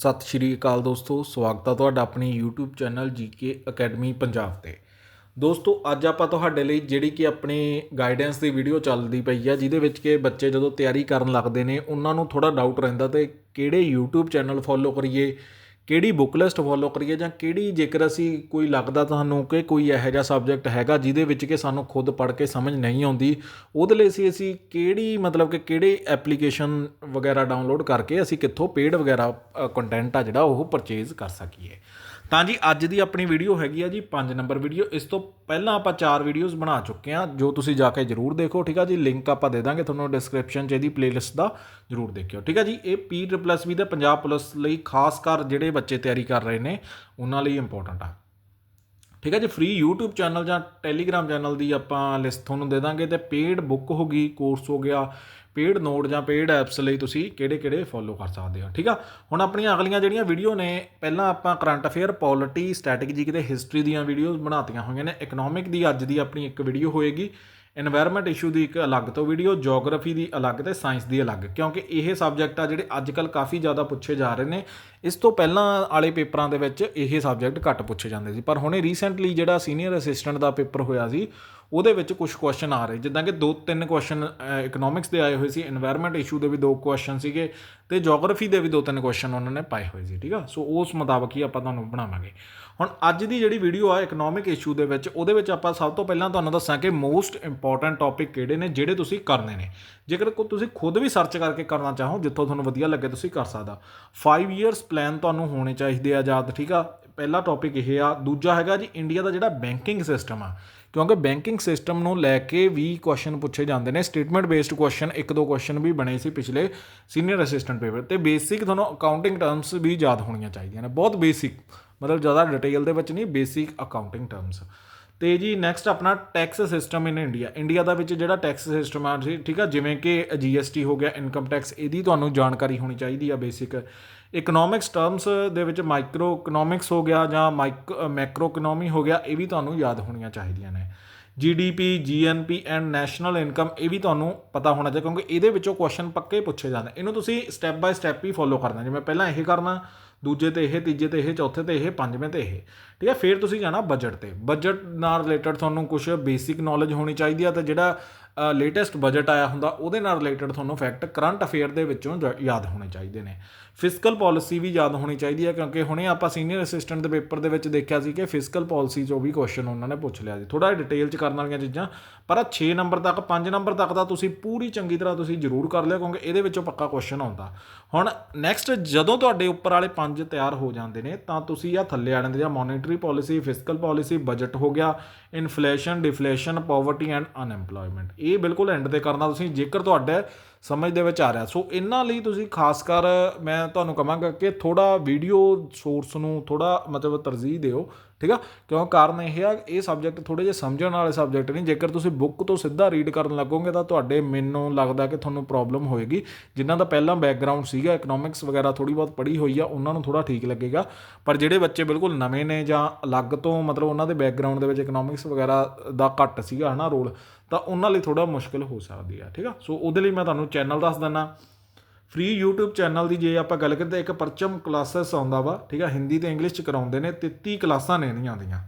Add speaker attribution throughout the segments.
Speaker 1: ਸਤਿ ਸ਼੍ਰੀ ਅਕਾਲ ਦੋਸਤੋ, ਸਵਾਗਤ ਹੈ ਤੁਹਾਡਾ ਆਪਣੀ YouTube channel GK academy Punjab ਤੇ। ਦੋਸਤੋ, ਅੱਜ ਆਪਾਂ ਤੁਹਾਡੇ ਲਈ ਜਿਹੜੀ ਕਿ ਆਪਣੀ ਗਾਈਡੈਂਸ ਦੀ ਵੀਡੀਓ ਚੱਲਦੀ ਪਈ ਆ, ਜਿਹਦੇ ਵਿੱਚ ਕਿ ਬੱਚੇ ਜਦੋਂ ਤਿਆਰੀ ਕਰਨ ਲੱਗਦੇ ਨੇ, ਉਹਨਾਂ ਨੂੰ ਥੋੜਾ ਡਾਊਟ ਰਹਿੰਦਾ ਤੇ ਕਿਹੜੇ YouTube ਚੈਨਲ ਫੋਲੋ ਕਰੀਏ ਕਿਹੜੀ ਬੁੱਕ ਲਿਸਟ ਫੋਲੋ ਕਰੀਏ ਜਾਂ ਕਿਹੜੀ ਜੇਕਰ ਅਸੀਂ ਕੋਈ ਲੱਗਦਾ ਤੁਹਾਨੂੰ ਕਿ ਕੋਈ ਇਹੋ ਜਿਹਾ ਸਬਜੈਕਟ ਹੈਗਾ ਜਿਹਦੇ ਵਿੱਚ ਕਿ ਸਾਨੂੰ ਖੁਦ ਪੜ੍ਹ ਕੇ ਸਮਝ ਨਹੀਂ ਆਉਂਦੀ, ਉਹਦੇ ਲਈ ਅਸੀਂ ਅਸੀਂ ਕਿਹੜੀ ਮਤਲਬ ਕਿ ਕਿਹੜੇ ਐਪਲੀਕੇਸ਼ਨ ਵਗੈਰਾ ਡਾਊਨਲੋਡ ਕਰਕੇ ਅਸੀਂ ਕਿੱਥੋਂ ਪੇਡ ਵਗੈਰਾ ਕੰਟੈਂਟ ਆ ਜਿਹੜਾ ਉਹ ਪਰਚੇਜ਼ ਕਰ ਸਕੀਏ। ਤਾਂ ਜੀ ਅੱਜ ਦੀ ਆਪਣੀ ਵੀਡੀਓ ਹੈਗੀ ਆ ਜੀ 5 ਨੰਬਰ ਵੀਡੀਓ। ਇਸ ਤੋਂ ਪਹਿਲਾਂ ਆਪਾਂ ਚਾਰ ਵੀਡੀਓਜ਼ ਬਣਾ ਚੁੱਕੇ ਆ ਜੋ ਤੁਸੀਂ ਜਾ ਕੇ ਜਰੂਰ ਦੇਖੋ, ਠੀਕ ਆ ਜੀ? ਲਿੰਕ ਆਪਾਂ ਦੇ ਦਾਂਗੇ ਤੁਹਾਨੂੰ ਡਿਸਕ੍ਰਿਪਸ਼ਨ 'ਚ ਇਹਦੀ ਪਲੇਲਿਸਟ ਦਾ। ਜਰੂਰ ਦੇਖਿਓ, ਠੀਕ ਆ ਜੀ? ਇਹ ਪੀ ਪਲੱਸ ਵੀ ਤੇ ਪੰਜਾਬ ਪੁਲਿਸ ਲਈ ਖਾਸ ਕਰ ਜਿਹੜੇ ਬੱਚੇ ਤਿਆਰੀ ਕਰ ਰਹੇ ਨੇ, ਉਹਨਾਂ ਲਈ ਇੰਪੋਰਟੈਂਟ ਆ। ਠੀਕ ਹੈ ਜੀ? ਫ੍ਰੀ YouTube ਚੈਨਲ ਜਾਂ Telegram ਚੈਨਲ ਦੀ ਆਪਾਂ ਲਿਸਟ ਤੁਹਾਨੂੰ ਦੇ ਦਾਂਗੇ ਤੇ ਪੇਡ ਬੁੱਕ ਹੋ ਗਈ ਕੋਰਸ ਹੋ ਗਿਆ ਪੇਡ ਨੋਟ ਜਾਂ ਪੇਡ ਐਪਸ ਲਈ ਤੁਸੀਂ ਕਿਹੜੇ-ਕਿਹੜੇ ਫੋਲੋ ਕਰ ਸਕਦੇ ਹੋ, ਠੀਕ ਆ? ਹੁਣ ਆਪਣੀਆਂ ਅਗਲੀਆਂ ਜਿਹੜੀਆਂ ਵੀਡੀਓ ਨੇ, ਪਹਿਲਾਂ ਆਪਾਂ ਕਰੰਟ ਅਫੇਅਰ, ਪੋਲਿਟੀ ਸਟ੍ਰੈਟੇਜੀ ਕਿਤੇ ਹਿਸਟਰੀ ਦੀਆਂ ਵੀਡੀਓਜ਼ ਬਣਾਤੀਆਂ ਹੋਈਆਂ ਨੇ। ਇਕਨੋਮਿਕ ਦੀ ਅੱਜ ਦੀ ਆਪਣੀ ਇੱਕ ਵੀਡੀਓ ਹੋਏਗੀ। এনवायरमेंट ਇਸ਼ੂ ਦੀ ਇੱਕ ਅਲੱਗ ਤੋਂ ਵੀਡੀਓ ਜੀਓਗ੍ਰਾਫੀ ਦੀ ਅਲੱਗ ਤੇ ਸਾਇੰਸ ਦੀ ਅਲੱਗ। ਕਿਉਂਕਿ ਇਹ ਸਬਜੈਕਟ ਆ ਜਿਹੜੇ ਅੱਜ ਅੱਜਕੱਲ ਕਾਫੀ ਜ਼ਿਆਦਾ ਪੁੱਛੇ ਜਾ ਰਹੇ ਨੇ। ਇਸ ਤੋਂ ਪਹਿਲਾਂ ਵਾਲੇ ਪੇਪਰਾਂ ਦੇ ਵਿੱਚ ਇਹ ਸਬਜੈਕਟ ਘੱਟ ਪੁੱਛੇ ਜਾਂਦੇ ਸੀ। ਪਰ ਹੁਣੇ ਰੀਸੈਂਟਲੀ ਜਿਹੜਾ ਸੀਨੀਅਰ ਅਸਿਸਟੈਂਟ ਦਾ ਪੇਪਰ ਹੋਇਆ ਸੀ ਉਹਦੇ ਵਿੱਚ ਕੁਝ ਕੁਐਸਚਨ ਆ ਰਹੇ। ਜਿੱਦਾਂ ਕਿ ਦੋ ਤਿੰਨ ਕੁਐਸਚਨ ਇਕਨੋਮਿਕਸ ਦੇ ਆਏ ਹੋਏ ਸੀ এনवायरमेंट ਇਸ਼ੂ ਦੇ ਵੀ ਦੋ ਕੁਐਸਚਨ ਸੀਗੇ ਤੇ ਜੀਓਗ੍ਰਾਫੀ ਦੇ ਵੀ ਦੋ ਤਿੰਨ ਕੁਐਸਚਨ ਉਹਨਾਂ ਨੇ ਪਾਏ ਹੋਏ ਸੀ, ਠੀਕ ਆ? ਸੋ ਉਸ ਮੁਤਾਬਕ ਹੀ ਆਪਾਂ ਤੁਹਾਨੂੰ ਬਣਾਵਾਂਗੇ। ਹੁਣ ਅੱਜ ਦੀ ਜਿਹੜੀ ਵੀਡੀਓ ਆ ਇਕਨੋਮਿਕ ਇਸ਼ੂ ਦੇ ਵਿੱਚ, ਉਹਦੇ ਵਿੱਚ ਆਪਾਂ ਸਭ ਤੋਂ ਪਹਿਲਾਂ ਤੁਹਾਨੂੰ ਦੱਸਾਂ ਕਿ ਮੋਸਟ ਇੰਪੋਰਟੈਂਟ ਟੌਪਿਕ ਕਿਹੜੇ ਨੇ, ਜਿਹੜੇ ਤੁਸੀਂ ਕਰਨੇ ਨੇ। ਜੇਕਰ ਕੋ, ਤੁਸੀਂ ਖੁਦ ਵੀ ਸਰਚ ਕਰਕੇ ਕਰਨਾ ਚਾਹੋ, ਜਿੱਥੋਂ ਤੁਹਾਨੂੰ ਵਧੀਆ ਲੱਗੇ, ਤੁਸੀਂ ਕਰ ਸਕਦਾ। 5 ਇਅਰਸ ਪਲਾਨ ਤੁਹਾਨੂੰ ਹੋਣੇ ਚਾਹੀਦੇ ਆ ਯਾਦ ਠੀਕ ਆ? ਪਹਿਲਾ ਟੌਪਿਕ ਇਹ ਆ। ਦੂਜਾ ਹੈਗਾ ਜੀ ਇੰਡੀਆ ਦਾ ਜਿਹੜਾ ਬੈਂਕਿੰਗ ਸਿਸਟਮ ਆ ਕਿਉਂਕਿ ਬੈਂਕਿੰਗ ਸਿਸਟਮ ਨੂੰ ਲੈ ਕੇ ਵੀ ਕੁਐਸਚਨ ਪੁੱਛੇ ਜਾਂਦੇ ਨੇ ਸਟੇਟਮੈਂਟ ਬੇਸਡ ਕੁਐਸਚਨ ਇੱਕ ਦੋ ਕੁਐਸਚਨ ਵੀ ਬਣੇ ਸੀ ਪਿਛਲੇ ਸੀਨੀਅਰ ਅਸਿਸਟੈਂਟ ਪੇਪਰ ਤੇ। ਬੇਸਿਕ ਤੁਹਾਨੂੰ ਅਕਾਊਂਟਿੰਗ ਟਰਮਸ ਵੀ ਯਾਦ ਹੋਣੀਆਂ ਚਾਹੀਦੀਆਂ ਨੇ, ਬਹੁਤ ਬੇਸਿਕ ਮਤਲਬ ਜ਼ਿਆਦਾ ਡਿਟੇਲ ਦੇ ਵਿੱਚ ਨਹੀਂ ਬੇਸਿਕ ਅਕਾਊਂਟਿੰਗ ਟਰਮਸ ਤੇ ਜੀ ਨੈਕਸਟ ਆਪਣਾ tax system in India India ਦਾ ਵਿੱਚ ਜਿਹੜਾ ਟੈਕਸ ਸਿਸਟਮ ਆ ਠੀਕ ਆ, ਜਿਵੇਂ ਕਿ ਜੀਐਸਟੀ ਹੋ ਗਿਆ ਇਨਕਮ ਟੈਕਸ ਇਹਦੀ ਤੁਹਾਨੂੰ ਜਾਣਕਾਰੀ ਹੋਣੀ ਚਾਹੀਦੀ ਆ ਬੇਸਿਕ ਇਕਨੋਮਿਕਸ ਟਰਮਸ ਦੇ ਵਿੱਚ ਮਾਈਕਰੋ ਇਕਨੋਮਿਕਸ ਹੋ ਗਿਆ ਜਾਂ ਮੈਕਰੋ ਇਕਨੋਮੀ ਹੋ ਗਿਆ, ਇਹ ਵੀ ਤੁਹਾਨੂੰ ਯਾਦ ਹੋਣੀਆਂ ਚਾਹੀਦੀਆਂ ਨੇ। GDP GNP and national income ਇਹ ਵੀ ਤੁਹਾਨੂੰ ਪਤਾ ਹੋਣਾ ਚਾਹੀਦਾ ਕਿਉਂਕਿ ਇਹਦੇ ਵਿੱਚੋਂ ਕੁਐਸਚਨ ਪੱਕੇ ਪੁੱਛੇ ਜਾਂਦੇ। ਇਹਨੂੰ ਤੁਸੀਂ ਸਟੈਪ ਬਾਈ ਸਟੈਪ ਹੀ ਫੋਲੋ ਕਰਨਾ। ਜਿਵੇਂ ਪਹਿਲਾਂ ਇਹ ਕਰਨਾ, ਦੂਜੇ ਤੇ ਇਹ, ਤੀਜੇ ਤੇ ਇਹ, ਚੌਥੇ ਤੇ ਇਹ, ਪੰਜਵੇਂ ਤੇ ਇਹ। ਠੀਕ ਹੈ? ਫਿਰ ਤੁਸੀਂ ਜਾਣਾ ਬਜਟ ਤੇ। ਬਜਟ ਨਾਲ ਰਿਲੇਟਡ ਤੁਹਾਨੂੰ ਕੁਝ ਬੇਸਿਕ ਨੌਲੇਜ ਹੋਣੀ ਚਾਹੀਦੀ ਆ ਤੇ ਜਿਹੜਾ ਲੇਟੈਸਟ ਬਜਟ ਆਇਆ ਹੁੰਦਾ, ਉਹਦੇ ਨਾਲ ਰਿਲੇਟਡ ਤੁਹਾਨੂੰ ਫੈਕਟ ਕਰੰਟ ਅਫੇਅਰ ਦੇ ਵਿੱਚੋਂ ਯਾਦ ਹੋਣੇ ਚਾਹੀਦੇ ਨੇ। ਫਿਸਕਲ ਪਾਲਿਸੀ ਵੀ ਯਾਦ ਹੋਣੀ ਚਾਹੀਦੀ ਹੈ, ਕਿਉਂਕਿ ਹੁਣੇ ਆਪਾਂ ਸੀਨੀਅਰ ਅਸਿਸਟੈਂਟ ਦੇ ਪੇਪਰ ਦੇ ਵਿੱਚ ਦੇਖਿਆ ਸੀ ਕਿ ਫਿਸਕਲ ਪਾਲਿਸੀ 'ਚੋਂ ਵੀ ਕੁਐਸਚਨ ਉਹਨਾਂ ਨੇ ਪੁੱਛ ਲਿਆ ਸੀ। ਥੋੜਾ ਡਿਟੇਲ 'ਚ ਕਰਨ ਵਾਲੀਆਂ ਚੀਜ਼ਾਂ, ਪਰ 6 ਨੰਬਰ ਤੱਕ 5 ਨੰਬਰ ਤੱਕ ਦਾ ਤੁਸੀਂ ਪੂਰੀ ਚੰਗੀ ਤਰ੍ਹਾਂ ਤੁਸੀਂ ਜ਼ਰੂਰ ਕਰ ਲਿਓ ਕਿਉਂਕਿ ਇਹਦੇ ਵਿੱਚੋਂ ਪੱਕਾ ਕੁਐਸਚਨ ਆਉਂਦਾ। ਹੁਣ ਨੈਕਸਟ ਜਦੋਂ ਤੁਹਾਡੇ ਉੱਪਰ ਵਾਲੇ ਪੰਜ ਤਿਆਰ ਹੋ ਜਾਂਦੇ ਨੇ, ਤਾਂ ਤੁਸੀਂ ਆ ਥੱਲੇ ਆਣ ਦੇ ਜਾਂ monetary policy fiscal policy budget ਹੋ ਗਿਆ inflation deflation poverty and unemployment ਇਹ ਬਿਲਕੁਲ ਐਂਡ ਤੇ ਕਰਨਾ ਤੁਸੀਂ ਜੇਕਰ ਤੁਹਾਡੇ ਸਮਝ ਦੇ ਵਿੱਚ ਆ ਰਿਹਾ। ਸੋ ਇਹਨਾਂ ਲਈ ਤੁਸੀਂ ਖਾਸ ਕਰ ਮੈਂ ਤੁਹਾਨੂੰ ਕਹਾਂਗਾ ਕਿ ਥੋੜਾ ਵੀਡੀਓ ਸੋਰਸ ਨੂੰ ਥੋੜਾ ਮਤਲਬ ਤਰਜੀਹ ਦਿਓ ਠੀਕ ਆ? ਕਿਉਂ? ਕਾਰਨ ਇਹ ਆ, ਇਹ ਸਬਜੈਕਟ ਥੋੜੇ ਜਿਹਾ ਸਮਝਣ ਵਾਲੇ ਸਬਜੈਕਟ ਨਹੀਂ ਜੇਕਰ ਤੁਸੀਂ ਬੁੱਕ ਤੋਂ ਸਿੱਧਾ ਰੀਡ ਕਰਨ ਲੱਗੋਗੇ, ਤਾਂ ਤੁਹਾਡੇ ਮੈਨੂੰ ਲੱਗਦਾ ਕਿ ਤੁਹਾਨੂੰ ਪ੍ਰੋਬਲਮ ਹੋਏਗੀ। ਜਿਨ੍ਹਾਂ ਦਾ ਪਹਿਲਾਂ ਬੈਕਗ੍ਰਾਉਂਡ ਸੀਗਾ ਇਕਨੋਮਿਕਸ ਵਗੈਰਾ ਥੋੜੀ ਬਹੁਤ ਪੜ੍ਹੀ ਹੋਈ ਆ, ਉਹਨਾਂ ਨੂੰ ਥੋੜਾ ਠੀਕ ਲੱਗੇਗਾ। ਪਰ ਜਿਹੜੇ ਬੱਚੇ ਬਿਲਕੁਲ ਨਵੇਂ ਨੇ ਜਾਂ ਅਲੱਗ ਤੋਂ, ਮਤਲਬ ਉਹਨਾਂ ਦੇ ਬੈਕਗ੍ਰਾਉਂਡ ਦੇ ਵਿੱਚ ਇਕਨੋਮਿਕਸ ਵਗੈਰਾ ਦਾ ਘੱਟ ਸੀਗਾ, ਹਨਾ ਰੋਲ ਤਾਂ ਉਹਨਾਂ ਲਈ ਥੋੜਾ ਮੁਸ਼ਕਲ ਹੋ ਸਕਦੀ ਆ, ਠੀਕ ਆ? ਸੋ ਉਹਦੇ ਲਈ ਮੈਂ ਤੁਹਾਨੂੰ ਚੈਨਲ ਦੱਸ ਦਿੰਦਾ। ਫ੍ਰੀ YouTube ਚੈਨਲ ਦੀ ਜੇ ਆਪਾਂ ਗੱਲ ਕਰੀਏ ਤਾਂ ਇੱਕ ਪਰਚਮ ਕਲਾਸਸ ਆਉਂਦਾ ਵਾ, ਠੀਕ ਆ, ਹਿੰਦੀ ਤੇ ਇੰਗਲਿਸ਼ ਚ ਕਰਾਉਂਦੇ ਨੇ 33 ਕਲਾਸਾਂ ਨੇ ਇਹਨਾਂ ਦੀਆਂ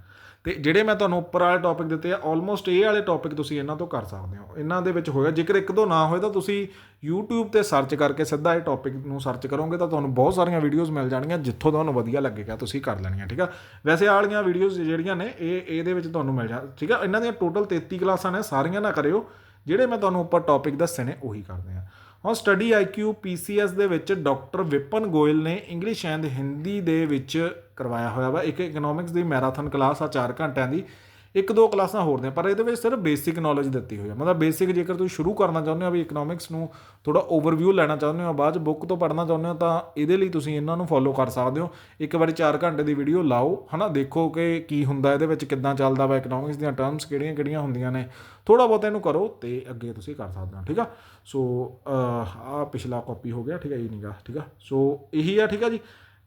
Speaker 1: ਤੇ ਜਿਹੜੇ ਮੈਂ ਤੁਹਾਨੂੰ ਉੱਪਰ ਵਾਲੇ ਟੌਪਿਕ ਦਿੱਤੇ ਆ ਆਲਮੋਸਟ ਇਹ ਵਾਲੇ ਟੌਪਿਕ ਤੁਸੀਂ ਇਹਨਾਂ ਤੋਂ ਕਰ ਸਕਦੇ ਹੋ। ਇਹਨਾਂ ਦੇ ਵਿੱਚ ਹੋਇਆ, ਜੇਕਰ ਇੱਕ ਦੋ ਨਾ ਹੋਏ ਤਾਂ ਤੁਸੀਂ YouTube ਤੇ ਸਰਚ ਕਰਕੇ ਸਿੱਧਾ ਇਹ ਟੌਪਿਕ ਨੂੰ ਸਰਚ ਕਰੋਗੇ ਤਾਂ ਤੁਹਾਨੂੰ ਬਹੁਤ ਸਾਰੀਆਂ ਵੀਡੀਓਜ਼ ਮਿਲ ਜਾਣਗੀਆਂ, ਜਿੱਥੋਂ ਤੁਹਾਨੂੰ ਵਧੀਆ ਲੱਗੇਗਾ ਤੁਸੀਂ ਕਰ ਲੈਣੀਆਂ, ਠੀਕ ਆ? ਵੈਸੇ ਆਹ ਵਾਲੀਆਂ ਵੀਡੀਓਜ਼ ਜਿਹੜੀਆਂ ਨੇ, ਇਹ, ਇਹਦੇ ਵਿੱਚ ਤੁਹਾਨੂੰ ਮਿਲ ਜਾ, ਠੀਕ ਆ? ਇਹਨਾਂ ਦੀਆਂ ਟੋਟਲ 33 ਕਲਾਸਾਂ ਨੇ, ਸਾਰੀਆਂ ਨਾ ਕਰਿਓ। ਜਿਹੜੇ ਮੈਂ ਤੁਹਾਨੂੰ ਉੱਪਰ ਟੌਪਿਕ ਦੱਸੇ ਨੇ, ਉਹੀ ਕਰਦੇ ਆ। ਹੁਣ ਸਟੱਡੀ ਆਈਕਿਊ ਪੀਸੀਐਸ ਦੇ ਵਿੱਚ ਡਾਕਟਰ ਵਿਪਨ ਗੋਇਲ ਨੇ ਇੰਗਲਿਸ਼ ਐਂਡ ਹਿੰਦੀ ਦੇ ਵਿੱਚ ਕਰਵਾਇਆ ਹੋਇਆ ਵਾ। ਇੱਕ ਇਕਨੋਮਿਕਸ ਦੀ ਮੈਰਾਥਨ ਕਲਾਸ ਆ 4 ਘੰਟਿਆਂ ਦੀ। ਇੱਕ ਦੋ ਕਲਾਸਾਂ ਹੋਰ ਨੇ, ਪਰ ਇਹਦੇ ਵਿੱਚ ਸਿਰਫ ਬੇਸਿਕ ਨੌਲੇਜ ਦਿੱਤੀ ਹੋਈ ਹੈ ਮਤਲਬ ਬੇਸਿਕ ਜੇਕਰ ਤੁਸੀਂ ਸ਼ੁਰੂ ਕਰਨਾ ਚਾਹੁੰਦੇ ਹੋ ਵੀ ਇਕਨੋਮਿਕਸ ਨੂੰ ਥੋੜਾ ਓਵਰਵਿਊ ਲੈਣਾ ਚਾਹੁੰਦੇ ਹੋ, ਬਾਅਦ ਚ ਬੁੱਕ ਤੋਂ ਪੜ੍ਹਨਾ ਚਾਹੁੰਦੇ ਹੋ, ਤਾਂ ਇਹਦੇ ਲਈ ਤੁਸੀਂ ਇਹਨਾਂ ਨੂੰ ਫੋਲੋ ਕਰ ਸਕਦੇ ਹੋ। ਇੱਕ ਵਾਰੀ 4 ਘੰਟੇ ਦੀ ਵੀਡੀਓ ਲਾਓ, ਹਨਾ? ਦੇਖੋ ਕਿ ਕੀ ਹੁੰਦਾ ਇਹਦੇ ਵਿੱਚ, ਕਿੱਦਾਂ ਚੱਲਦਾ ਵਾ ਇਕਨੋਮਿਕਸ ਦੀਆਂ ਟਰਮਸ ਕਿਹੜੀਆਂ ਕਿਹੜੀਆਂ ਹੁੰਦੀਆਂ ਨੇ। ਥੋੜਾ ਬਹੁਤ ਇਹਨੂੰ ਕਰੋ ਤੇ ਅੱਗੇ ਤੁਸੀਂ ਕਰ ਸਕਦੇ ਹੋ, ਠੀਕ ਆ? ਸੋ ਆ ਪਿਛਲਾ ਕਾਪੀ ਹੋ ਗਿਆ, ਠੀਕ ਹੈ ਇਹ ਨਹੀਂਗਾ ਠੀਕ ਆ? ਸੋ ਇਹੀ ਆ, ਠੀਕ ਆ ਜੀ?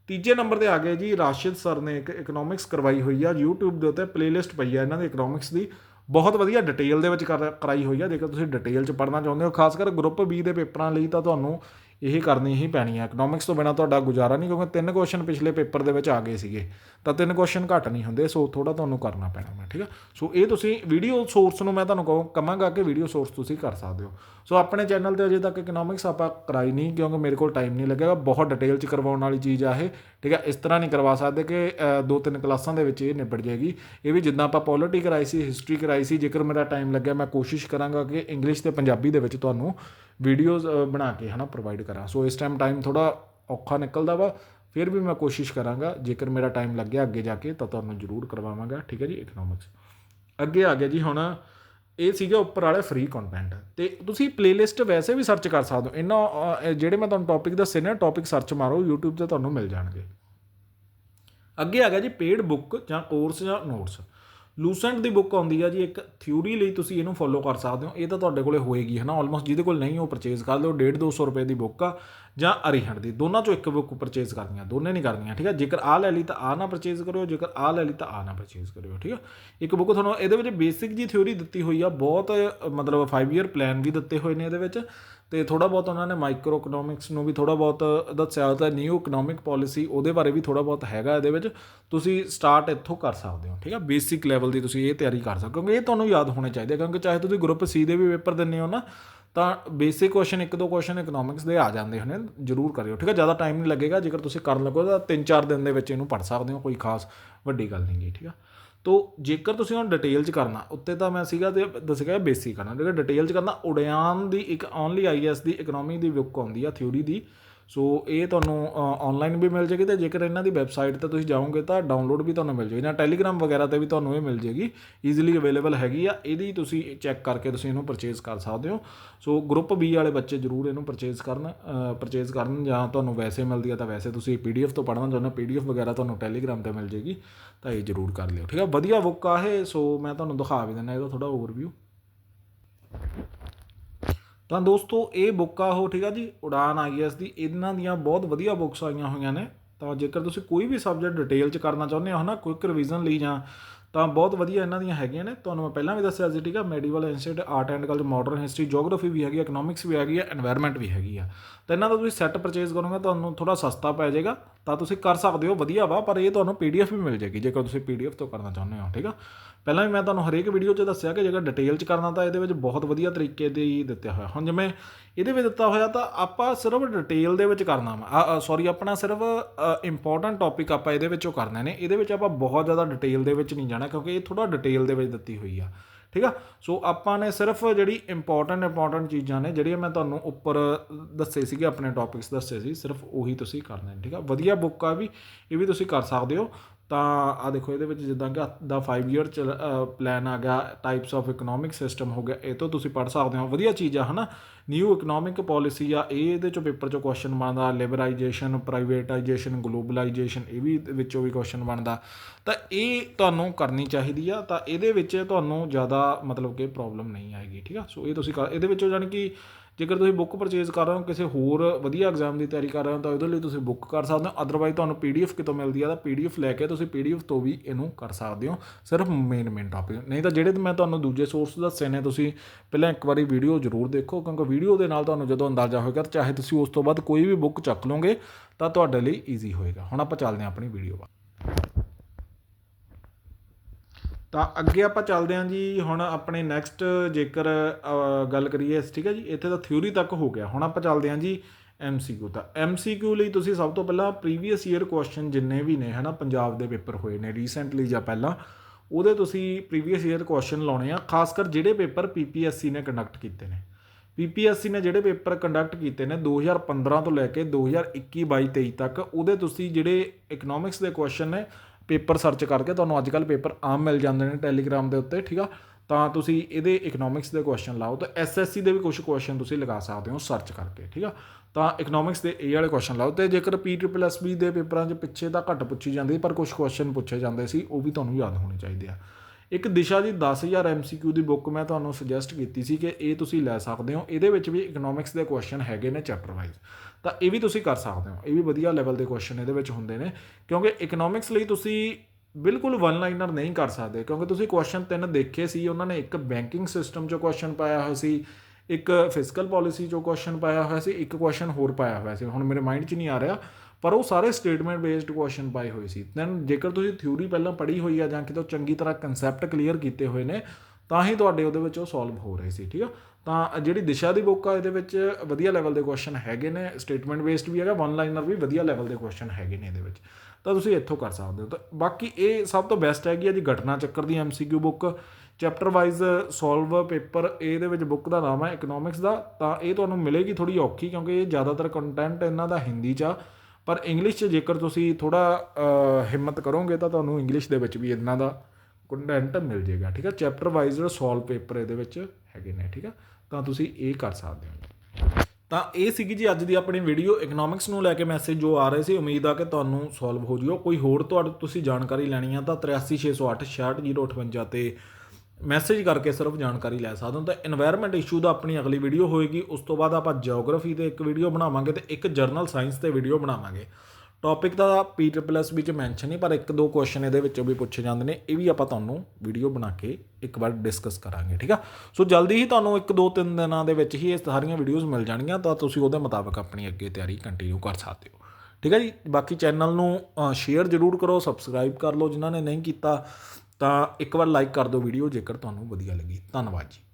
Speaker 1: ਤੀਜੇ ਨੰਬਰ ਤੇ ਆ ਗਏ ਜੀ, ਰਾਸ਼ਿਦ ਸਰ ਨੇ ਇੱਕ ਇਕਨੋਮਿਕਸ ਕਰਵਾਈ ਹੋਈ ਆ, YouTube ਦੇ ਉੱਤੇ ਪਲੇਲਿਸਟ ਪਈ ਆ ਇਹਨਾਂ ਦੀ ਇਕਨੋਮਿਕਸ ਦੀ। ਬਹੁਤ ਵਧੀਆ ਡਿਟੇਲ ਦੇ ਵਿੱਚ ਕਰਾਈ ਹੋਈ ਆ, ਜੇਕਰ ਤੁਸੀਂ ਡਿਟੇਲ 'ਚ ਪੜ੍ਹਨਾ ਚਾਹੁੰਦੇ ਹੋ, ਖਾਸ ਕਰ ਗਰੁੱਪ B ਦੇ ਪੇਪਰਾਂ ਲਈ ਤਾਂ ਤੁਹਾਨੂੰ ਇਹ ਕਰਨੀ ਹੀ ਪੈਣੀ ਹੈ ਇਕਨੋਮਿਕਸ ਤੋਂ ਬਿਨਾ ਤੁਹਾਡਾ ਗੁਜ਼ਾਰਾ ਨਹੀਂ, ਕਿਉਂਕਿ ਤਿੰਨ ਕੁਐਸਚਨ ਪਿਛਲੇ ਪੇਪਰ ਦੇ ਵਿੱਚ ਆ ਗਏ ਸੀਗੇ। ਤਾਂ ਤਿੰਨ ਕੁਐਸਚਨ ਘੱਟ ਨਹੀਂ ਹੁੰਦੇ ਸੋ ਥੋੜਾ ਤੁਹਾਨੂੰ ਕਰਨਾ ਪੈਣਾ ਮੈਂ, ਠੀਕ ਆ? ਸੋ ਇਹ ਤੁਸੀਂ ਵੀਡੀਓ ਸੋਰਸ ਨੂੰ ਮੈਂ ਤੁਹਾਨੂੰ ਕਹੋ ਕਵਾਂਗਾ ਕਿ ਵੀਡੀਓ ਸੋਰਸ ਤੁਸੀਂ ਕਰ ਸਕਦੇ ਹੋ। ਸੋ ਆਪਣੇ ਚੈਨਲ ਤੇ ਅਜੇ ਤੱਕ ਇਕਨੋਮਿਕਸ ਆਪਾਂ ਕਰਾਈ ਨਹੀਂ, ਕਿਉਂਕਿ ਮੇਰੇ ਕੋਲ ਟਾਈਮ ਨਹੀਂ ਲੱਗੇਗਾ। ਬਹੁਤ ਡਿਟੇਲ ਚ ਕਰਵਾਉਣ ਵਾਲੀ ਚੀਜ਼ ਆ ਇਹ, ਠੀਕ ਹੈ ਇਸ ਤਰ੍ਹਾਂ ਨਹੀਂ ਕਰਵਾ ਸਕਦੇ ਕਿ ਦੋ ਤਿੰਨ ਕਲਾਸਾਂ ਦੇ ਵਿੱਚ ਇਹ ਨਿਬੜ ਜਾਏਗੀ। ਇਹ ਵੀ ਜਿੱਦਾਂ ਆਪਾਂ ਪੋਲਿਟੀ ਕਰਾਈ ਸੀ ਹਿਸਟਰੀ ਕਰਾਈ ਸੀ, ਜੇਕਰ ਮੇਰਾ ਟਾਈਮ ਲੱਗਿਆ, ਮੈਂ ਕੋਸ਼ਿਸ਼ ਕਰਾਂਗਾ ਕਿ ਇੰਗਲਿਸ਼ ਤੇ ਪੰਜਾਬੀ ਦੇ ਵਿੱਚ ਤੁਹਾਨੂੰ ਵੀਡੀਓਜ਼ ਬਣਾ ਕੇ ਹਨਾ ਪ੍ਰੋਵਾਈਡ ਕਰਾਂ। ਸੋ ਇਸ ਟਾਈਮ ਟਾਈਮ ਥੋੜਾ ਔਖਾ ਨਿਕਲਦਾ ਵਾ, ਫਿਰ ਵੀ ਮੈਂ ਕੋਸ਼ਿਸ਼ ਕਰਾਂਗਾ, ਜੇਕਰ ਮੇਰਾ ਟਾਈਮ ਲੱਗਿਆ ਅੱਗੇ ਜਾ ਕੇ, ਤਾਂ ਤੁਹਾਨੂੰ ਜ਼ਰੂਰ ਕਰਵਾਵਾਂਗਾ, ਠੀਕ ਹੈ ਜੀ ਇਕਨੋਮਿਕਸ ਅੱਗੇ ਆ ਗਿਆ ਜੀ ਹੁਣ, ਇਹ ਸੀਗਾ ਉੱਪਰ ਵਾਲੇ ਫ੍ਰੀ ਕੰਟੈਂਟ ਤੇ ਤੁਸੀਂ ਪਲੇਲਿਸਟ ਵੈਸੇ ਵੀ ਸਰਚ ਕਰ ਸਕਦੇ ਹੋ। ਇਹਨਾਂ ਜਿਹੜੇ ਮੈਂ ਤੁਹਾਨੂੰ ਟੌਪਿਕ ਦੱਸੇ ਨੇ ਟੌਪਿਕ ਸਰਚ ਮਾਰੋ, YouTube ਤੇ ਤੁਹਾਨੂੰ ਮਿਲ ਜਾਣਗੇ। ਅੱਗੇ ਆ ਗਿਆ ਜੀ ਪੇਡ ਬੁੱਕ ਜਾਂ ਕੋਰਸ ਜਾਂ ਨੋਟਸ ਲੂਸੈਂਟ ਦੀ ਬੁੱਕ ਆਉਂਦੀ ਆ ਜੀ, ਇੱਕ ਥਿਊਰੀ ਲਈ ਤੁਸੀਂ ਇਹਨੂੰ ਫੋਲੋ ਕਰ ਸਕਦੇ ਹੋ। ਇਹ ਤਾਂ ਤੁਹਾਡੇ ਕੋਲੇ ਹੋਏਗੀ ਹਨਾ ਆਲਮੋਸਟ ਜਿਹਦੇ ਕੋਲ ਨਹੀਂ ਉਹ ਪਰਚੇਜ਼ ਕਰ ਲਿਓ। 1.5 200 ਰੁਪਏ ਦੀ ਬੁੱਕ ਆ। ਜਾਂ ਅਰੀਹੰਡ ਦੀ, ਦੋਨਾਂ ਚੋਂ ਇੱਕ ਬੁੱਕ ਪਰਚੇਜ਼ ਕਰਨੀਆਂ, ਦੋਨੇ ਨਹੀਂ ਕਰਨੀਆਂ, ਠੀਕ ਹੈ ਜੇਕਰ ਆ ਲੈ ਲਈ ਤਾਂ ਆ ਨਾ ਪਰਚੇਜ਼ ਕਰਿਓ, ਜੇਕਰ ਆ ਲੈ ਲਈ ਤਾਂ ਆ ਨਾ ਪਰਚੇਜ਼ ਕਰਿਓ, ਠੀਕ ਹੈ ਇੱਕ ਬੁੱਕ ਤੁਹਾਨੂੰ ਇਹਦੇ ਵਿੱਚ ਬੇਸਿਕ ਜੀ ਥਿਊਰੀ ਦਿੱਤੀ ਹੋਈ ਆ, ਬਹੁਤ ਮਤਲਬ 5 ਇਅਰ ਪਲਾਨ ਵੀ ਦਿੱਤੇ ਹੋਏ ਨੇ ਇਹਦੇ ਵਿੱਚ, ਤੇ ਥੋੜਾ ਬਹੁਤ ਉਹਨਾਂ ਨੇ ਮਾਈਕਰੋ ਇਕਨੋਮਿਕਸ ਨੂੰ ਵੀ ਥੋੜਾ ਬਹੁਤ ਦੱਸਿਆ, ਤਾਂ ਨਿਊ ਇਕਨੋਮਿਕ ਪਾਲਿਸੀ ਉਹਦੇ ਬਾਰੇ ਵੀ ਥੋੜਾ ਬਹੁਤ ਹੈਗਾ ਇਹਦੇ ਵਿੱਚ, ਤੁਸੀਂ ਸਟਾਰਟ ਇੱਥੋਂ ਕਰ ਸਕਦੇ ਹੋ, ਠੀਕ ਹੈ ਬੇਸਿਕ ਲੈਵਲ ਦੀ ਤੁਸੀਂ ਇਹ ਤਿਆਰੀ ਕਰ ਸਕਦੇ ਹੋ ਕਿਉਂਕਿ ਇਹ ਤੁਹਾਨੂੰ ਯਾਦ ਹੋਣੇ ਚਾਹੀਦੇ ਕਿਉਂਕਿ ਚਾਹੇ ਤੁਸੀਂ ਗਰੁੱਪ ਸੀ ਦੇ ਵੀ ਪੇਪਰ ਦਿੰਦੇ ਹੋ ਨਾ ਤਾਂ ਬੇਸਿਕ ਕੁਐਸਚਨ ਇੱਕ ਦੋ ਕੁਐਸਚਨ ਇਕਨੋਮਿਕਸ ਦੇ ਆ ਜਾਂਦੇ ਹਨ ਜਰੂਰ ਕਰਿਓ, ਠੀਕ ਹੈ ਜ਼ਿਆਦਾ ਟਾਈਮ ਨਹੀਂ ਲੱਗੇਗਾ, ਜੇਕਰ ਤੁਸੀਂ ਕਰਨ ਲੱਗੋ ਤਾਂ 3-4 ਦਿਨ ਦੇ ਵਿੱਚ ਇਹਨੂੰ ਪੜ੍ਹ ਸਕਦੇ ਹੋ, ਕੋਈ ਖਾਸ ਵੱਡੀ ਗੱਲ ਨਹੀਂ ਜੀ ਠੀਕ ਆ? ਤੋ ਜੇਕਰ ਤੁਸੀਂ ਹੁਣ ਡਿਟੇਲ ਚ ਕਰਨਾ, ਉੱਤੇ ਤਾਂ ਮੈਂ ਸੀਗਾ ਤੇ ਦੱਸਿਆ ਬੇਸਿਕ ਕਰਨਾ ਜੇਕਰ ਡਿਟੇਲ ਚ ਕਰਨਾ ਉਡਿਆਨ ਦੀ ਇੱਕ ਓਨਲੀ ਆਈਐਸ ਦੀ ਇਕਨੋਮੀ ਦੀ ਬੁੱਕ ਆਉਂਦੀ ਆ ਥਿਊਰੀ ਦੀ ਸੋ ਇਹ ਤੁਹਾਨੂੰ ਆਨਲਾਈਨ ਵੀ ਮਿਲ ਜੇਗੀ ਤੇ ਜੇਕਰ ਇਹਨਾਂ ਦੀ ਵੈਬਸਾਈਟ ਤੇ ਤੁਸੀਂ ਜਾਓਗੇ ਤਾਂ ਡਾਊਨਲੋਡ ਵੀ ਤੁਹਾਨੂੰ ਮਿਲ ਜੇਗੀ। ਜਾਂ ਟੈਲੀਗ੍ਰਾਮ ਵਗੈਰਾ ਤੇ ਵੀ ਤੁਹਾਨੂੰ ਇਹ ਮਿਲ ਜੇਗੀ। ਈਜ਼ੀਲੀ ਅਵੇਲੇਬਲ ਹੈਗੀ ਆ। ਇਹਦੀ ਤੁਸੀਂ ਚੈੱਕ ਕਰਕੇ ਤੁਸੀਂ ਇਹਨੂੰ ਪਰਚੇਜ਼ ਕਰ ਸਕਦੇ ਹੋ। ਸੋ ਗਰੁੱਪ ਬੀ ਵਾਲੇ ਬੱਚੇ ਜਰੂਰ ਇਹਨੂੰ ਪਰਚੇਜ਼ ਕਰਨ ਪਰਚੇਜ਼ ਕਰਨ ਜਾਂ ਤੁਹਾਨੂੰ ਵੈਸੇ ਮਿਲਦੀ ਆ ਤਾਂ ਵੈਸੇ ਤੁਸੀਂ ਪੀਡੀਐਫ ਤੋਂ ਪੜ੍ਹਨਾ ਚਾਹੁੰਦੇ ਹੋ ਪੀਡੀਐਫ ਵਗੈਰਾ ਤੁਹਾਨੂੰ ਟੈਲੀਗ੍ਰਾਮ ਤੇ ਮਿਲ ਜੇਗੀ, ਤਾਂ ਇਹ ਜਰੂਰ ਕਰ ਲਿਓ। ਠੀਕ ਆ? ਵਧੀਆ ਬੁੱਕ ਆ ਇਹ, ਸੋ ਮੈਂ ਤੁਹਾਨੂੰ ਦਿਖਾ ਵੀ ਦਿੰਦਾ ਇਹਦਾ ਥੋੜਾ ਓਵਰਵਿਊ ਤਾਂ ਦੋਸਤੋ, ਇਹ ਬੁੱਕ ਆ ਉਹ, ਠੀਕ ਆ ਜੀ? ਉਡਾਨ ਆਈਐਸ ਦੀ। ਇਹਨਾਂ ਦੀਆਂ ਬਹੁਤ ਵਧੀਆ ਬੁੱਕਸ ਆਈਆਂ ਹੋਈਆਂ ਨੇ। ਤਾਂ ਜੇਕਰ ਤੁਸੀਂ ਕੋਈ ਵੀ ਸਬਜੈਕਟ ਡਿਟੇਲ ਚ ਕਰਨਾ ਚਾਹੁੰਦੇ ਹੋ ਹਨਾ ਕੁਇਕ ਰਿਵੀਜ਼ਨ ਲਈ ਜਾਂ, ਤਾਂ ਬਹੁਤ ਵਧੀਆ ਇਹਨਾਂ ਦੀਆਂ ਹੈਗੀਆਂ ਨੇ। ਤੁਹਾਨੂੰ ਮੈਂ ਪਹਿਲਾਂ ਵੀ ਦੱਸਿਆ ਸੀ, ਠੀਕ ਆ? Medieval ancient art and culture modern history geography ਵੀ ਹੈਗੀ ਇਕਨੋਮਿਕਸ ਵੀ ਹੈਗੀ ਆ এনवायरमेंट ਵੀ ਹੈਗੀ ਆ। ਤਾਂ ਇਹਨਾਂ ਦਾ ਤੁਸੀਂ ਸੈੱਟ ਪਰਚੇਸ ਕਰੋਗੇ, ਤੁਹਾਨੂੰ ਥੋੜਾ ਸਸਤਾ ਪੈ ਜਾਏਗਾ। ਤਾਂ ਤੁਸੀਂ ਕਰ ਸਕਦੇ ਹੋ, ਵਧੀਆ ਵਾ, ਪਰ ਇਹ ਤੁਹਾਨੂੰ ਪੀਡੀਐਫ ਵੀ ਮਿਲ ਜਾਏਗੀ, ਜੇਕਰ ਤੁਸੀਂ ਪੀਡੀਐਫ ਤੋਂ ਕਰਨਾ ਚਾਹੁੰਦੇ ਹੋ, ਠੀਕ ਆ? ਪਹਿਲਾਂ ਵੀ ਮੈਂ ਤੁਹਾਨੂੰ ਹਰੇਕ ਵੀਡੀਓ 'ਚ ਦੱਸਿਆ ਕਿ ਜੇਕਰ ਡਿਟੇਲ 'ਚ ਕਰਨਾ ਤਾਂ ਇਹਦੇ ਵਿੱਚ ਬਹੁਤ ਵਧੀਆ ਤਰੀਕੇ ਦੇ ਹੀ ਦਿੱਤੇ ਹੋਇਆ ਹੁਣ ਜਿਵੇਂ ਇਹਦੇ ਵਿੱਚ ਦਿੱਤਾ ਹੋਇਆ ਤਾਂ ਆਪਾਂ ਸਿਰਫ ਡਿਟੇਲ ਦੇ ਵਿੱਚ ਕਰਨਾ ਵਾ। ਸੌਰੀ ਆਪਣਾ ਸਿਰਫ ਇੰਪੋਰਟੈਂਟ ਟੌਪਿਕ ਆਪਾਂ ਇਹਦੇ ਵਿੱਚੋਂ ਕਰਨੇ ਨੇ। ਇਹਦੇ ਵਿੱਚ ਆਪਾਂ ਬਹੁਤ ਜ਼ਿਆਦਾ ਡਿਟੇਲ ਦੇ ਵਿੱਚ ਨਹੀਂ ਜਾਣਾ, ਕਿਉਂਕਿ ਇਹ ਥੋੜਾ ਡਿਟੇਲ ਦੇ ਵਿੱਚ ਦਿੱਤੀ ਹੋਈ ਆ। ਠੀਕ ਆ? ਸੋ ਆਪਾਂ ਨੇ ਸਿਰਫ ਜਿਹੜੀ ਇੰਪੋਰਟੈਂਟ ਇੰਪੋਰਟੈਂਟ ਚੀਜ਼ਾਂ ਨੇ, ਜਿਹੜੀਆਂ ਮੈਂ ਤੁਹਾਨੂੰ ਉੱਪਰ ਦੱਸੇ ਸੀਗੇ, ਆਪਣੇ ਟੌਪਿਕਸ ਦੱਸੇ ਸੀ, ਸਿਰਫ ਉਹੀ ਤੁਸੀਂ ਕਰਨੇ ਨੇ, ਠੀਕ ਆ? ਵਧੀਆ ਬੁੱਕ ਆ ਵੀ, ਇਹ ਵੀ ਤੁਸੀਂ ਕਰ ਸਕਦੇ ਹੋ। ਤਾਂ ਆ ਦੇਖੋ, ਇਹਦੇ ਵਿੱਚ ਜਿੱਦਾਂ ਕਿ ਦਾ 5 ਇਅਰ ਪਲਾਨ ਆ ਗਿਆ ਟਾਈਪਸ ਆਫ ਇਕਨੋਮਿਕ ਸਿਸਟਮ ਹੋ ਗਿਆ, ਇਹ ਤੋਂ ਤੁਸੀਂ ਪੜ ਸਕਦੇ ਹੋ, ਵਧੀਆ ਚੀਜ਼ ਆ, ਹਨਾ? ਨਿਊ ਇਕਨੋਮਿਕ ਪਾਲਿਸੀ ਆ, ਇਹ ਇਹਦੇ ਚੋਂ ਪੇਪਰ ਚੋਂ ਕੁਐਸਚਨ ਬਣਦਾ ਲਿਬਰਾਈਜੇਸ਼ਨ ਪ੍ਰਾਈਵੇਟਾਈਜੇਸ਼ਨ ਗਲੋਬਲਾਈਜੇਸ਼ਨ ਇਹ ਵੀ ਵਿੱਚੋਂ ਵੀ ਕੁਐਸਚਨ ਬਣਦਾ। ਤਾਂ ਇਹ ਤੁਹਾਨੂੰ ਕਰਨੀ ਚਾਹੀਦੀ ਆ, ਤਾਂ ਇਹਦੇ ਵਿੱਚ ਤੁਹਾਨੂੰ ਜ਼ਿਆਦਾ ਮਤਲਬ ਕਿ ਪ੍ਰੋਬਲਮ ਨਹੀਂ ਆਏਗੀ, ਠੀਕ ਆ? ਸੋ ਇਹ ਤੁਸੀਂ ਕਰ, ਇਹਦੇ ਵਿੱਚੋਂ ਜਾਣੀ ਕਿ ਜੇਕਰ ਤੁਸੀਂ ਬੁੱਕ ਪਰਚੇਜ਼ ਕਰ ਰਹੇ ਹੋ, ਕਿਸੇ ਹੋਰ ਵਧੀਆ ਐਗਜ਼ਾਮ ਦੀ ਤਿਆਰੀ ਕਰ ਰਹੇ ਹੋ, ਤਾਂ ਉਹਦੇ ਲਈ ਤੁਸੀਂ ਬੁੱਕ ਕਰ ਸਕਦੇ ਹੋ। ਅਦਰਵਾਈਜ਼ ਤੁਹਾਨੂੰ ਪੀਡੀਐਫ ਕਿਤੋਂ ਮਿਲਦੀ ਆ, ਤਾਂ ਪੀਡੀਐਫ ਲੈ ਕੇ ਤੁਸੀਂ ਪੀਡੀਐਫ ਤੋਂ ਵੀ ਇਹਨੂੰ ਕਰ ਸਕਦੇ ਹੋ। ਸਿਰਫ ਮੇਨ ਮੇਨ ਟਾਪਿਕ ਨਹੀਂ ਤਾਂ ਜਿਹੜੇ ਮੈਂ ਤੁਹਾਨੂੰ ਦੂਜੇ ਸੋਰਸ ਦੱਸੇ ਨੇ, ਤੁਸੀਂ ਪਹਿਲਾਂ ਇੱਕ ਵਾਰੀ ਵੀਡੀਓ ਜ਼ਰੂਰ ਦੇਖੋ, ਕਿਉਂਕਿ ਵੀਡੀਓ ਦੇ ਨਾਲ ਤੁਹਾਨੂੰ ਜਦੋਂ ਅੰਦਾਜ਼ਾ ਹੋਏਗਾ ਤਾਂ ਚਾਹੇ ਤੁਸੀਂ ਉਸ ਤੋਂ ਬਾਅਦ ਕੋਈ ਵੀ ਬੁੱਕ ਚੱਕ ਲਓਗੇ, ਤਾਂ ਤੁਹਾਡੇ ਲਈ ਈਜ਼ੀ ਹੋਏਗਾ। ਹੁਣ ਆਪਾਂ ਚੱਲਦੇ ਹਾਂ ਆਪਣੀ ਵੀਡੀਓ ਵੱਲ। ਤਾਂ ਅੱਗੇ ਆਪਾਂ ਚੱਲਦੇ ਹਾਂ ਜੀ, ਹੁਣ ਆਪਣੇ ਨੈਕਸਟ ਜੇਕਰ ਗੱਲ ਕਰੀਏ, ਠੀਕ ਹੈ ਜੀ, ਇੱਥੇ ਤਾਂ ਥਿਊਰੀ ਤੱਕ ਹੋ ਗਿਆ। ਹੁਣ ਆਪਾਂ ਚੱਲਦੇ ਹਾਂ ਜੀ ਐਮਸੀਕਿਊ ਤਾਂ। ਐਮਸੀਕਿਊ ਲਈ ਤੁਸੀਂ ਸਭ ਤੋਂ ਪਹਿਲਾਂ ਪ੍ਰੀਵੀਅਸ ਈਅਰ ਕੁਐਸਚਨ ਜਿੰਨੇ ਵੀ ਨੇ, ਹਨਾ, ਪੰਜਾਬ ਦੇ ਪੇਪਰ ਹੋਏ ਨੇ ਰੀਸੈਂਟਲੀ ਜਾਂ ਪਹਿਲਾਂ, ਉਹਦੇ ਤੁਸੀਂ ਪ੍ਰੀਵੀਅਸ ਈਅਰ ਕੁਐਸਚਨ ਲਾਉਣੇ ਆ, ਖਾਸ ਕਰ ਜਿਹੜੇ ਪੇਪਰ ਪੀਪੀਐਸਸੀ ਨੇ ਕੰਡਕਟ ਕੀਤੇ ਨੇ। ਪੀਪੀਐਸਸੀ ਨੇ ਜਿਹੜੇ ਪੇਪਰ ਕੰਡਕਟ ਕੀਤੇ ਨੇ 2015 ਤੋਂ ਲੈ ਕੇ 2021 22 23 ਤੱਕ, ਉਹਦੇ ਤੁਸੀਂ ਜਿਹੜੇ ਇਕਨੋਮਿਕਸ ਦੇ ਕੁਐਸਚਨ ਨੇ ਪੇਪਰ ਸਰਚ ਕਰਕੇ ਤੁਹਾਨੂੰ ਅੱਜ ਕੱਲ ਪੇਪਰ ਆਮ ਮਿਲ ਜਾਂਦੇ ਨੇ ਟੈਲੀਗ੍ਰਾਮ ਦੇ ਉੱਤੇ, ਠੀਕ ਆ? ਤਾਂ ਤੁਸੀਂ ਇਹਦੇ ਇਕਨੋਮਿਕਸ ਦੇ ਕੁਐਸਚਨ ਲਾਓ, ਤਾਂ ਐਸਐਸਸੀ ਦੇ ਵੀ ਕੁਝ ਕੁਐਸਚਨ ਤੁਸੀਂ ਲਗਾ ਸਕਦੇ ਹੋ ਸਰਚ ਕਰਕੇ, ਠੀਕ ਆ? ਤਾਂ ਇਕਨੋਮਿਕਸ ਦੇ ਇਹ ਵਾਲੇ ਕੁਐਸਚਨ ਲਾਓ, ਤੇ ਜੇਕਰ ਪੀ ਟ੍ਰਿਪਲ ਐਸ ਬੀ ਦੇ ਪੇਪਰਾਂ 'ਚ ਪਿੱਛੇ ਤਾਂ ਘੱਟ ਪੁੱਛੀ ਜਾਂਦੀ, ਪਰ ਕੁਝ ਕੁਐਸਚਨ ਪੁੱਛੇ ਜਾਂਦੇ ਸੀ, ਉਹ ਵੀ ਤੁਹਾਨੂੰ ਯਾਦ ਹੋਣੇ ਚਾਹੀਦੇ ਆ। ਇੱਕ ਦਿਸ਼ਾ ਦੀ 10000 ਐਮਸੀਕਿਊ ਦੀ ਬੁੱਕ ਮੈਂ ਤੁਹਾਨੂੰ ਸੁਜੈਸਟ ਕੀਤੀ ਸੀ ਕਿ ਇਹ ਤੁਸੀਂ ਲੈ ਸਕਦੇ ਹੋ। ਇਹਦੇ ਵਿੱਚ ਵੀ ਇਕਨੋਮਿਕਸ ਦੇ ਕੁਐਸਚਨ ਹੈਗੇ ਨੇ ਚੈਪਟਰ ਵਾਈਜ਼ ਤਾਂ ਇਹ ਵੀ ਤੁਸੀਂ ਕਰ ਸਕਦੇ ਹੋ। ਇਹ ਵੀ ਵਧੀਆ ਲੈਵਲ ਦੇ ਕੁਐਸਚਨ ਇਹਦੇ ਵਿੱਚ ਹੁੰਦੇ ਨੇ। ਕਿਉਂਕਿ ਇਕਨੋਮਿਕਸ ਲਈ ਤੁਸੀਂ ਬਿਲਕੁਲ ਵਨ ਲਾਈਨਰ ਨਹੀਂ ਕਰ ਸਕਦੇ। ਕਿਉਂਕਿ ਤੁਸੀਂ ਕੁਐਸਚਨ ਤਿੰਨ ਦੇਖੇ ਸੀ। ਉਹਨਾਂ ਨੇ ਇੱਕ ਬੈਂਕਿੰਗ ਸਿਸਟਮ 'ਚੋਂ ਕੁਐਸਚਨ ਪਾਇਆ ਹੋਇਆ ਸੀ। ਇੱਕ ਫਿਸਕਲ ਪਾਲਿਸੀ ਚੋਂ ਕੁਐਸਚਨ ਪਾਇਆ ਹੋਇਆ ਸੀ, ਇੱਕ ਕੁਐਸਚਨ ਹੋਰ ਪਾਇਆ ਹੋਇਆ ਸੀ। ਹੁਣ ਮੇਰੇ ਮਾਈਂਡ 'ਚ ਨਹੀਂ ਆ ਰਿਹਾ, ਪਰ ਉਹ ਸਾਰੇ ਸਟੇਟਮੈਂਟ ਬੇਸਡ ਕੁਐਸਚਨ ਪਾਏ ਹੋਏ ਸੀ। ਦੈਨ ਜੇਕਰ ਤੁਸੀਂ ਥਿਊਰੀ ਪਹਿਲਾਂ ਪੜ੍ਹੀ ਹੋਈ ਆ ਜਾਂ ਕਿਤੋਂ ਚੰਗੀ ਤਰ੍ਹਾਂ ਕਨਸੈਪਟ ਕਲੀਅਰ ਕੀਤੇ ਹੋਏ ਨੇ, ਤਾਂ ਹੀ ਤੁਹਾਡੇ ਉਹਦੇ ਵਿੱਚ ਉਹ ਸੋਲਵ ਹੋ ਰਹੇ ਸੀ, ਠੀਕ ਆ? ਤਾਂ ਜਿਹੜੀ ਦਿਸ਼ਾ ਦੀ ਬੁੱਕ ਆ, ਇਹਦੇ ਵਿੱਚ ਵਧੀਆ ਲੈਵਲ ਦੇ ਕੁਐਸਚਨ ਹੈਗੇ ਨੇ। ਸਟੇਟਮੈਂਟ ਬੇਸਡ ਵੀ ਹੈਗਾ ਵਨ ਲਾਈਨਰ ਵੀ ਵਧੀਆ ਲੈਵਲ ਦੇ ਕੁਐਸਚਨ ਹੈਗੇ ਨੇ ਇਹਦੇ ਵਿੱਚ। ਤਾਂ ਤੁਸੀਂ ਇੱਥੋਂ ਕਰ ਸਕਦੇ ਹੋ। ਤਾਂ ਬਾਕੀ ਇਹ ਸਭ ਤੋਂ ਬੈਸਟ ਹੈਗੀ ਆ ਜੀ, ਘਟਨਾ ਚੱਕਰ ਦੀ MCQ book chapter wise solve paper ਇਹਦੇ ਵਿੱਚ ਬੁੱਕ ਦਾ ਨਾਮ ਹੈ ਇਕਨੋਮਿਕਸ ਦਾ, ਤਾਂ ਇਹ ਤੁਹਾਨੂੰ ਮਿਲੇਗੀ ਥੋੜੀ ਔਖੀ ਕਿਉਂਕਿ ਇਹ ਜ਼ਿਆਦਾਤਰ ਕੰਟੈਂਟ ਇਹਨਾਂ ਦਾ ਹਿੰਦੀ 'ਚ ਆ। ਪਰ ਇੰਗਲਿਸ਼ 'ਚ ਜੇਕਰ ਤੁਸੀਂ ਥੋੜਾ ਹਿੰਮਤ ਕਰੋਗੇ ਤਾਂ ਤੁਹਾਨੂੰ ਇੰਗਲਿਸ਼ ਦੇ ਵਿੱਚ ਵੀ ਇਹਨਾਂ ਦਾ ਕੰਟੈਂਟ ਮਿਲ ਜੇਗਾ, ਠੀਕ ਆ? ਚੈਪਟਰ ਵਾਈਜ਼ ਸੋਲਵ ਪੇਪਰ ਇਹਦੇ ਵਿੱਚ ਹੈਗੇ ਨੇ, ਠੀਕ ਆ? ਤਾਂ ਤੁਸੀਂ ਇਹ ਕਰ ਸਕਦੇ ਹੋ। ਤਾਂ ਇਹ ਸੀਗੀ ਜੀ ਅੱਜ ਦੀ ਆਪਣੀ ਵੀਡੀਓ ਇਕਨੋਮਿਕਸ ਨੂੰ ਲੈ ਕੇ ਮੈਸੇਜ ਜੋ ਆ ਰਹੇ ਸੀ, ਉਮੀਦ ਆ ਕਿ ਤੁਹਾਨੂੰ ਸੋਲਵ ਹੋ ਜਿਓ ਕੋਈ ਹੋਰ ਤੁਹਾਡੇ ਤੁਸੀਂ ਜਾਣਕਾਰੀ ਲੈਣੀ ਆ ਤਾਂ 83608 66058 ਤੇ ਮੈਸੇਜ ਕਰਕੇ ਸਿਰਫ ਜਾਣਕਾਰੀ ਲੈ ਸਕਦੇ ਹੋ। ਤਾਂ এনवायरमेंट ਇਸ਼ੂ ਦਾ ਆਪਣੀ ਅਗਲੀ ਵੀਡੀਓ ਹੋਏਗੀ। ਉਸ ਤੋਂ ਬਾਅਦ ਆਪਾਂ ਜੀਓਗ੍ਰਾਫੀ ਤੇ ਇੱਕ ਵੀਡੀਓ ਬਣਾਵਾਂਗੇ ਤੇ ਇੱਕ ਜਰਨਲ ਸਾਇੰਸ ਤੇ ਵੀਡੀਓ ਬਣਾਵਾਂਗੇ। ਟੌਪਿਕ ਦਾ ਪੀ ਪਲੱਸ ਵਿੱਚ ਮੈਂਸ਼ਨ ਨਹੀਂ, ਪਰ ਇੱਕ ਦੋ ਕੁਐਸਚਨ ਇਹਦੇ ਵਿੱਚੋਂ ਵੀ ਪੁੱਛੇ ਜਾਂਦੇ ਨੇ। ਇਹ ਵੀ ਆਪਾਂ ਤੁਹਾਨੂੰ ਵੀਡੀਓ ਬਣਾ ਕੇ ਇੱਕ ਵਾਰ ਡਿਸਕਸ ਕਰਾਂਗੇ, ਠੀਕ ਆ? ਸੋ ਜਲਦੀ ਹੀ ਤੁਹਾਨੂੰ ਇੱਕ ਦੋ ਤਿੰਨ ਦਿਨਾਂ ਦੇ ਵਿੱਚ ਹੀ ਇਹ ਸਾਰੀਆਂ ਵੀਡੀਓਜ਼ ਮਿਲ ਜਾਣਗੀਆਂ, ਤਾਂ ਤੁਸੀਂ ਉਹਦੇ ਮੁਤਾਬਕ ਆਪਣੀ ਅੱਗੇ ਤਿਆਰੀ ਕੰਟੀਨਿਊ ਕਰ ਸਕਦੇ ਹੋ। ਠੀਕ ਹੈ ਜੀ? ਬਾਕੀ ਚੈਨਲ ਨੂੰ ਸ਼ੇਅਰ ਜ਼ਰੂਰ ਕਰੋ ਸਬਸਕ੍ਰਾਈਬ ਕਰ ਲਓ ਜਿਨ੍ਹਾਂ ਨੇ ਨਹੀਂ ਕੀਤਾ। ਤਾਂ ਇੱਕ ਵਾਰ ਲਾਈਕ ਕਰ ਦਿਓ ਵੀਡੀਓ ਜੇਕਰ ਤੁਹਾਨੂੰ ਵਧੀਆ ਲੱਗੀ। ਧੰਨਵਾਦ ਜੀ।